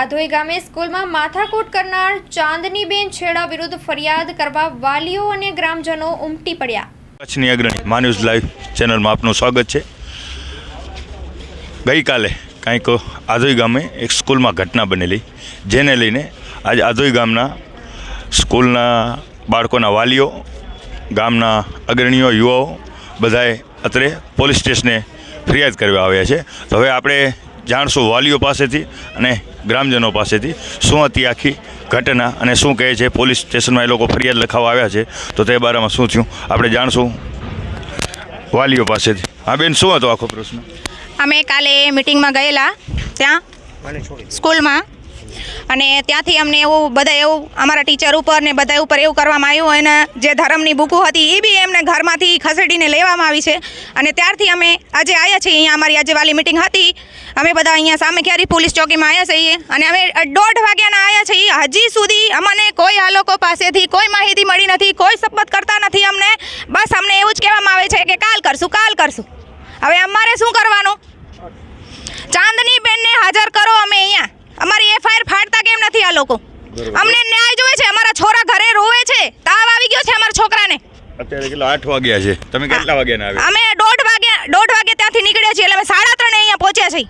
આધોઈ ગામે સ્કૂલમાં માથાકૂટ કરનાર ચાંદનીબેન છેડા વિરુદ્ધ ફરિયાદ કરવા વાલીઓ અને ગ્રામજનો ઉમટી પડ્યા. કચ્છની અગ્રણી માન્યુઝ લાઈવ ચેનલમાં આપનું સ્વાગત છે. ગઈકાલે કાંઈક આધોઈ ગામે એક સ્કૂલમાં ઘટના બનેલી, જેને લઈને આજે આધોઈ ગામના સ્કૂલના બાળકોના વાલીઓ, ગામના અગ્રણીઓ, યુવાઓ બધાએ અત્રે પોલીસ સ્ટેશને ફરિયાદ કરવા આવ્યા છે. તો હવે આપણે જાણશું વાલીઓ પાસેથી અને ગ્રામજનો પાસેથી શું હતી આખી ઘટના અને શું કહે છે? પોલીસ સ્ટેશનમાં એ લોકો ફરિયાદ લખાવવા આવ્યા છે. તો તે બારામાં શું થયું? આપણે જાણશું. વાલીઓ પાસેથી. હા, બેન, શું હતો આખો પ્રશ્ન? અમે કાલે મિટિંગમાં ગયેલા ત્યાં, સ્કૂલમાં. અને ત્યાંથી અમને એવું બધા એવું, અમારા ટીચર ઉપર ને બધા ઉપર એવું કરવામાં આવ્યું. અને જે ધર્મની બુકો હતી એ બી એમને ઘરમાંથી ખસેડીને લેવામાં આવી છે. અને ત્યારથી અમે આજે આવ્યા છીએ. અહીંયા અમારી આજે વાલી મિટિંગ હતી. અમે બધા અહીંયા સામે ક્યારે પોલીસ ચોકીમાં આવ્યા છીએ? અને અમે દોઢ વાગ્યાના આવ્યા છીએ. હજી સુધી અમને કોઈ આ લોકો પાસેથી કોઈ માહિતી મળી નથી કોઈ શપથ કરતા નથી અમને. બસ અમને એવું જ કહેવામાં આવે છે કે કાલ કરશું કાલ કરશું. હવે અમારે શું કરવાનું? ચાંદની બેનને હાજર કરો અમે અહીંયા. અમારી એફઆઈઆર ફાડતા કેમ નથી આ લોકો? અમને ન્યાય જોવે છે. અમારા છોરા ઘરે રોવે છે. તાવ આવી ગયો છે અમારા છોકરાને. અત્યારે કેટલા? આઠ વાગ્યા છે. તમે કેટલા વાગ્યાના આવ્યા? અમે દોઢ વાગે દોઢ વાગે ત્યાંથી નીકળ્યા છીએ એટલે અમે સાડા ત્રણે છીએ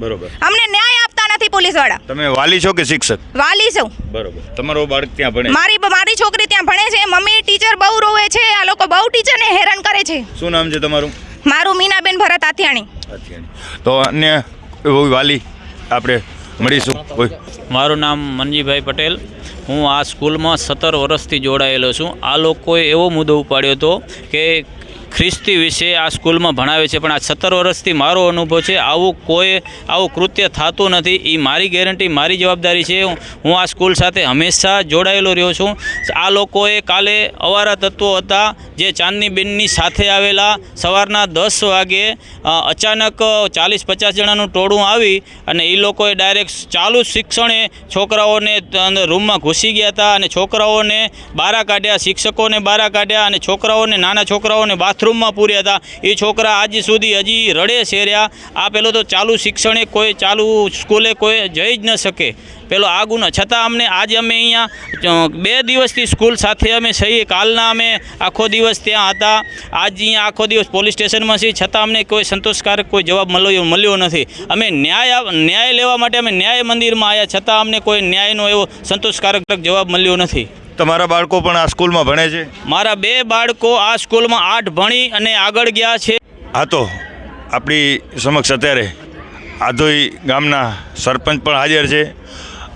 બરોબર. અમને ન્યાય આપતા નથી પોલીસવાળા. તમે વાલી છો કે શિક્ષક? વાલી છું. બરોબર. તમારો બાળક ત્યાં ભણે મારી મારી છોકરી ત્યાં ભણે છે. મમ્મી ટીચર બહુ રોવે છે. આ લોકો બહુ ટીચરને હેરાન કરે છે. શું નામ છે તમારું? મારું મીનાબેન ભરત આથિયાણી. તો અન્ય વાલી આપણે મળીશું? મારું નામ મનજીભાઈ પટેલ. હું આ સ્કૂલમાં સત્તર વર્ષથી જોડાયેલો છું. આ લોકોએ એવો મુદ્દો ઉપાડ્યો હતો કે ખ્રિસ્તી વિશે આ સ્કૂલમાં ભણાવે છે, પણ આ સત્તર વર્ષથી મારો અનુભવ છે, આવું કોઈ, આવું કૃત્ય થતું નથી. એ મારી ગેરંટી, મારી જવાબદારી છે. હું આ સ્કૂલ સાથે હંમેશા જોડાયેલો રહ્યો છું. આ લોકોએ કાલે અવારા તત્વો હતા, જે ચાંદનીબેનની સાથે આવેલા સવારના દસ વાગે અચાનક ચાલીસ પચાસ જણાનું ટોળું આવી અને એ લોકોએ ડાયરેક્ટ ચાલુ શિક્ષણે છોકરાઓને રૂમમાં ઘૂસી ગયા હતા અને છોકરાઓને બારા કાઢ્યા, શિક્ષકોને બારા કાઢ્યા અને છોકરાઓને, નાના છોકરાઓને બાથરૂમમાં પૂર્યા હતા. એ છોકરા આજ સુધી હજી રડે છે આ પેલો તો ચાલુ શિક્ષણે કોઈ ચાલુ સ્કૂલે કોઈ જઈ જ ન શકે. પેલો આ ગુનો. છતાં અમને આજે અમે અહીંયા બે દિવસથી સ્કૂલ સાથે અમે સહી. કાલના અમે આખો દિવસ ત્યાં હતા. આજ અહીંયા આખો દિવસ પોલીસ સ્ટેશનમાં છીએ. છતાં અમને કોઈ સંતોષકારક કોઈ જવાબ મળ્યો મળ્યો નથી. અમે ન્યાય ન્યાય લેવા માટે અમે ન્યાય મંદિરમાં આવ્યા. છતાં અમને કોઈ ન્યાયનો એવો સંતોષકારક જવાબ મળ્યો નથી. તમારા બાળકો પણ આ સ્કૂલમાં ભણે છે? મારા બે બાળકો આ સ્કૂલમાં આઠ ભણી અને આગળ ગયા છે. હા તો આપણી સમક્ષ અત્યારે આધોઈ ગામના સરપંચ પણ હાજર છે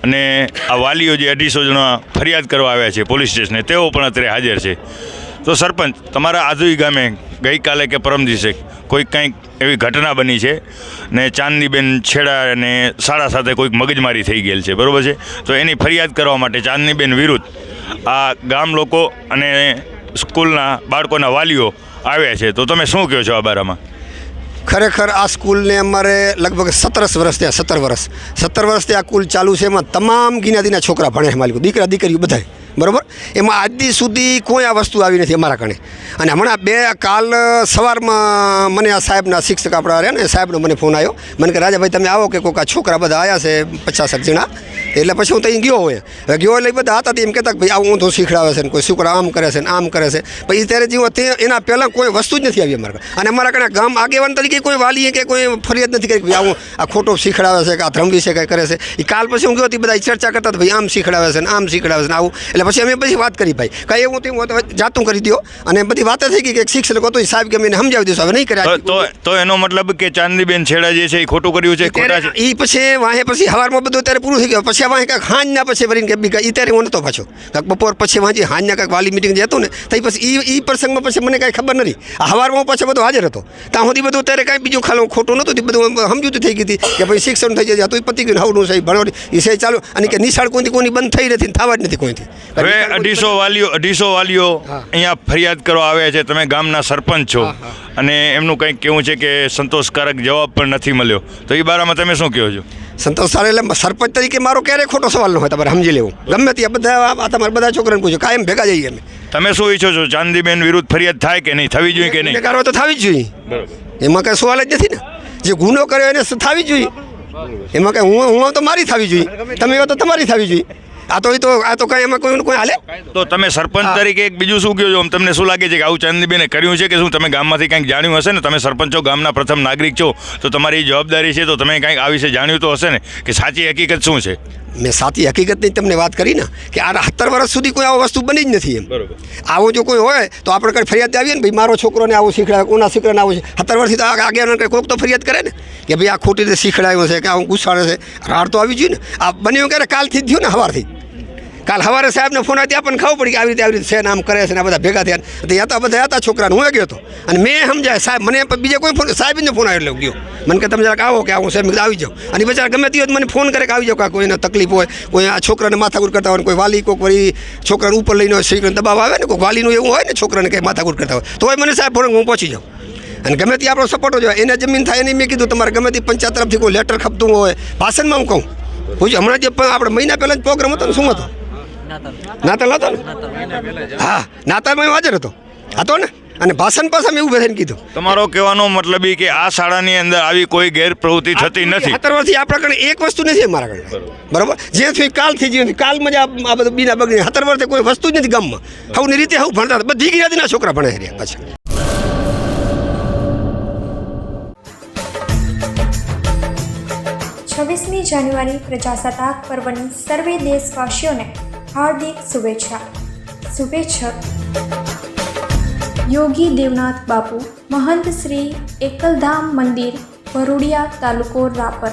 અને આ વાલીઓ જે અઢીસો જણા ફરિયાદ કરવા આવ્યા છે પોલીસ સ્ટેશને તેઓ પણ અત્યારે હાજર છે. તો સરપંચ તમારા આધોઈ ગામે ગઈકાલે કે પરમ દિવસે કોઈક કંઈક એવી ઘટના બની છે ને ચાંદનીબેન છેડા અને શાળા સાથે કોઈક મગજમારી થઈ ગયેલ છે બરાબર છે? તો એની ફરિયાદ કરવા માટે ચાંદનીબેન વિરુદ્ધ આ ગામ લોકો અને સ્કૂલના બાળકોના વાલીઓ આવ્યા છે. તો તમે શું કહો છો આ બારામાં? ખરેખર આ સ્કૂલને અમારે લગભગ સત્તરસ વર્ષ થયા, સત્તર વર્ષ. સત્તર વર્ષથી આ કુલ ચાલુ છે, એમાં તમામ જ્ઞાતિના છોકરા ભણે માલિકો, દીકરા, દીકરીઓ બધાય. બરાબર? એમાં આજ દી સુધી કોઈ આ વસ્તુ આવી નથી અમારા કણે. અને હમણાં બે કાલ સવારમાં મને આ સાહેબના શિક્ષક આપણા રહ્યા ને સાહેબનો મને ફોન આવ્યો મને કે રાજાભાઈ તમે આવો કે કોઈક આ છોકરા બધા આવ્યા છે, પચાસક જણા. એટલે પછી હું ત્યાં ગયો હોય. હવે ગયો એટલે બધા હતા એમ કહેતા ભાઈ, આવું ઊંધું શીખડાવે છે ને કોઈ છોકરા, આમ કરે છે ને આમ કરે છે. પછી ત્યારે જેવો તે એના પહેલાં કોઈ વસ્તુ જ નથી આવી અમારા. અને અમારા કણે ગામ આગેવાન તરીકે કોઈ વાલીએ કે કોઈ ફરિયાદ નથી કરી આવું આ ખોટો શીખડાવે છે કે આ ધર્મ વિશે કંઈ કરે છે. એ કાલ પછી હું ગયો તે બધા ચર્ચા કરતા હતા, ભાઈ, આમ શીખડાવે છે ને આમ શીખડાવે છે ને આવું. એટલે પછી અમે પછી વાત કરી ભાઈ. કાંઈ એવું તેવું હોય તો જાતું કરી દો અને બધી વાતો થઈ ગઈ કે શિક્ષક હતો એ સાહેબ કે અમે સમજાવી દઈશું. હવે નહીં કર્યા તો તો એનો મતલબ કે ચાંદનીબેન છેડા જે છે એ ખોટું કર્યું છે ખોટા છે? એ પછી વાહે પછી હવારમાં બધું ત્યારે પૂરું થઈ ગયું. પછી વાહે કાંઈક હાંજના પછી વળીને કે બીકા એ ત્યારે હું નહોતો પાછો. કાંક બપોર પછી વાંચી હાંજના કાંઈક વાલી મિટિંગ જે હતું ને તો પછી એ એ પ્રસંગમાં પછી મને કાંઈ ખબર નથી. હવારમાં હું પાછો બધો હાજર હતો. ત્યાં સુધી બધું ત્યારે કાંઈ બીજું ખાલું ખોટું નહોતું બધું સમજૂતી થઈ ગઈ હતી કે ભાઈ શિક્ષણ થઈ જાય તો એ પતી ગયું હવનું છે ભણવાની એ છે ચાલુ. અને કે નિશાળ કોઈથી કોની બંધ થઈ નથી થવા જ નથી કોઈથી. હવે અઢીસો વાલીઓ અઢીસો વાલીઓ અહીંયા ફરિયાદ કરવા આવ્યા છે. તમે ગામના સરપંચ છો. અને એમનું કંઈક કેવું છે કે સંતોષકારક જવાબ પણ નથી મળ્યો. તો એ બારામાં તમે શું કહો છો? સંતોષ સારા એટલે સરપંચ તરીકે મારો ક્યારેય ખોટો સવાલ ન હોય તમારે સમજી લેવું. ગમે ત્યાં બધા તમારે બધા છોકરાને પૂછો કાયમ ભેગા જઈએ અમે. તમે શું ઈચ્છો છો? ચાંદીબેન વિરુદ્ધ ફરિયાદ થાય કે નહીં? થવી જોઈએ કે નહીં? ગુનેગારો તો થવી જ જોઈએ. બરોબર. એમાં કાંઈ સવાલ જ નથી ને. જે ગુનો કર્યો એને થવી જોઈએ. એમાં કઈ હું હું તો મારી થવી જોઈએ. તમે તો તમારી થવી જોઈએ. આ તો એ તો આ તો કઈ એમાં કોઈ કોઈ હાલે? તો તમે સરપંચ તરીકે એક બીજું શું કહો છો? આમ તમને શું લાગે છે કે આવું ચાંદનીબેને કર્યું છે કે શું તમે ગામમાંથી કંઈક જાણ્યું હશે ને? તમે સરપંચ છો ગામના પ્રથમ નાગરિક છો તો તમારી જવાબદારી છે તો તમે કંઈક આ વિશે જાણ્યું તો હશે ને? કે સાચી હકીકત શું છે? મેં સાચી હકીકતની તમને વાત કરી ને કે આ સત્તર વર્ષ સુધી કોઈ આવો વસ્તુ બની જ નથી એમ. બરોબર. આવો જો કોઈ હોય તો આપણે કંઈ ફરિયાદ આવીએ ને ભાઈ મારો છોકરોને આવું શીખડાવે કોના છોકરાને આવું છે. સત્તર વર્ષથી તો આગળ કોઈક તો ફરિયાદ કરે ને કે ભાઈ આ ખોટી રીતે શીખડાયો છે કે આવું ગુસ્સાડે છે. રાડ તો આવી જોઈએ ને. આ બન્યું ક્યારે? કાલથી જ થયું ને સવારથી. કાલ સવારે સાહેબને ફોન ત્યાં પણ ખબર પડી કે આવી રીતે આવી રીતે છે ને આમ કરે છે ને બધા ભેગા થયા. તો હતા બધા હતા છોકરાને, હું ગયો હતો. અને મેં સમજાય, સાહેબ, મને બીજા કોઈ ફોન સાહેબને ફોન આવ્યો ગયો. મને કે તમે જરાક આવો કે આવું સાહેબ આવી જાઓ. અને બચારા ગમે તે તો મને ફોન કરે કે આવી જાઓ કાં કોઈને તકલીફ હોય, કોઈ આ છોકરાને માથાકૂર કરતા હોય કોઈ વાલી કોઈ કોઈ છોકરાને ઉપર લઈને છોકરાને દબાવ આવે ને કોઈ વાલીનું એવું હોય ને છોકરાને કંઈ માથાકૂર કરતા હોય તોય મને સાહેબ ફોન હું પહોંચી જાઉં. અને ગમે તે આપણો સપોર્ટ હોય, એને જમીન થાય એની મેં કીધું, તમારે ગમે તે પંચાયત તરફથી કોઈ લેટર ખપતું હોય, ભાષણમાં હું કહું. પૂછ્યું, હમણાં જે આપણે મહિના પહેલાં જ પ્રોગ્રામ હતો ને, શું હતો? નાતાલ. હતો ને હા નાતાલમાં હું હાજર હતો. હતો ને? અને ભાષણ પાછા મેં એવું બધાને કીધું. તમારો કહેવાનો મતલબ કે આ શાળાની અંદર આવી કોઈ ગેરપ્રવૃત્તિ થતી નથી. સત્તર વર્ષથી આ પ્રકરણ એક વસ્તુ નથી અમારા ઘરે બરોબર? જે થઈ કાલથી થઈ ગયું કાલમાં જ આ બધું બીના બગડી. સત્તર કોઈ વસ્તુ જ નથી ગામમાં. હવની રીતે હવ ભણતા હતા. બધી જ્ઞાતિના છોકરા ભણે રહ્યા પાછા. છવ્વીસમી જાન્યુઆરી પ્રજાસત્તાક પર્વની સર્વે દેશવાસીઓને હાર્દિક શુભેચ્છા. શુભેચ્છક. યોગી દેવનાથ બાપુ મહંત શ્રી એકલધામ મંદિર ભરૂડિયા તાલુકો રાપર.